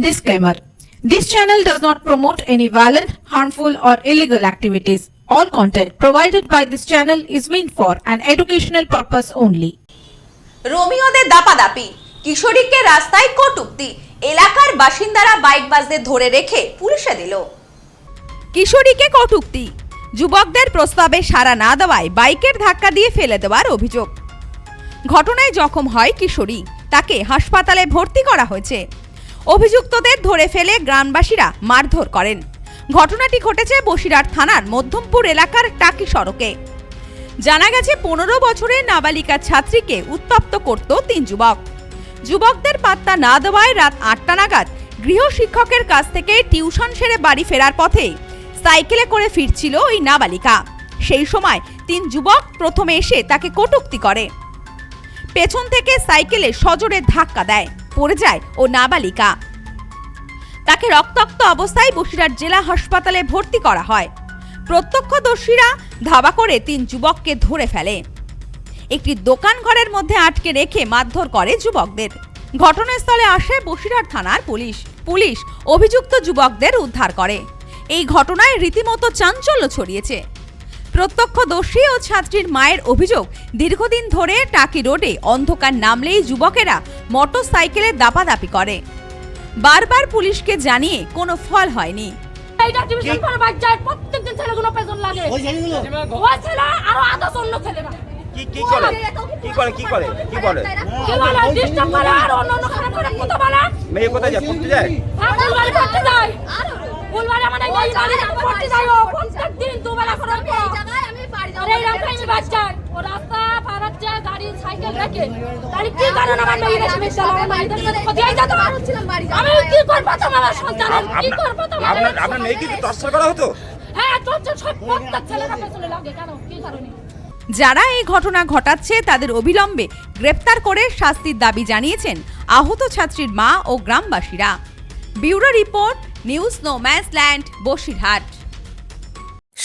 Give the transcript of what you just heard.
Disclaimer This channel does not promote any violent, harmful, or illegal activities. All content provided by this channel is meant for an educational purpose only. রোমিওদের দাপাদাপি কিশোরীকে রাস্তায় কটুক্তি এলাকার বাসিন্দারা বাইকবাজদের ধরে রেখে পুলিশে দিল কিশোরীকে কটুক্তি যুবকদের প্রস্তাবে সাড়া না দেওয়ায় বাইকের ধাক্কা দিয়ে ফেলে দেওয়ার অভিযোগ ঘটনায় জখম হয় কিশোরী তাকে হাসপাতালে ভর্তি করা হয়েছে অভিযুক্তদের ধরে ফেলে গ্রামবাসীরা মারধর করেন। ঘটনাটি ঘটেছে বসিরহাট থানার মধ্যমপুর এলাকার টাকি সড়কে। জানা গেছে, পনেরো বছরের নাবালিকা ছাত্রীকে উত্তপ্ত করত তিন যুবক। যুবকদের পাত্তা না দেওয়ায় রাত আটটা নাগাদ গৃহ শিক্ষকের কাছ থেকে টিউশন সেরে বাড়ি ফেরার পথে সাইকেলে করে ফিরছিল ওই নাবালিকা। সেই সময় তিন যুবক প্রথমে এসে তাকে কটূক্তি করে। পেছন থেকে সাইকেলে সজোরে ধাক্কা দেয়। পড়ে যায় ও নাবালিকা। তাকে রক্তাক্ত অবস্থায় বসিরহাট জেলা হাসপাতালে ভর্তি করা হয়। প্রত্যক্ষদর্শীরা ধাবা করে তিন যুবককে ধরে ফেলে। একটি দোকান ঘরের মধ্যে আটকে রেখে মারধর করে যুবকদের। ঘটনাস্থলে আসে বসিরহাট থানার পুলিশ। পুলিশ অভিযুক্ত যুবকদের উদ্ধার করে। এই ঘটনায় রীতিমতো চাঞ্চল্য ছড়িয়েছে। প্রত্যক্ষদর্শী ও ছাত্রীর মায়ের অভিযোগ দীর্ঘদিন ধরে টাকি রোডে অন্ধকার নামলেই যুবকেরা মোটর সাইকেলে দাপাদাপি করে। বারবার পুলিশকে জানিয়ে কোনো ফল হয়নি। এইটা টিউশন করে প্রত্যেকদিন ছেলেগুলো পেছন লাগে। ওই ছেলে আরও আদার্স অন্য ছেলেরা কি কি করে? কি করে? কি করে? কি করে কি বলে? ডিস্টার্ব করে আর অন্য অন্য খারাপ করে কথা বলে মেয়ে কোথায় যায়? পড়তে যায়? ফুলবাড়ি পড়তে যায়। ফুলবাড়ি আমার এই বাড়ি বাড়ি পড়তে যায় প্রত্যেকদিন দুবেলা করে আর এই রাস্তায় আমি বাচ্চার ও রাস্তা পারাচ্ছে গাড়ি সাইকেল গাড়ি কি কারণ আমার মেয়ে সাথে হয়ে যেত আমি কি করব তোমার সন্তানের? কি করব তোমার আপনার মেয়েকে কি টর্চার করা হতো? হ্যাঁ সব প্রত্যেক ছেলেরা পেছনে লাগে। কেন? কি কারণে? যারা এই ঘটনা ঘটাচ্ছে তাদের অবিলম্বে গ্রেপ্তার করে শাস্তির দাবি জানিয়েছেন আহত ছাত্রীর মা ও গ্রামবাসীরা। Bureau report news no man's land Basirhat.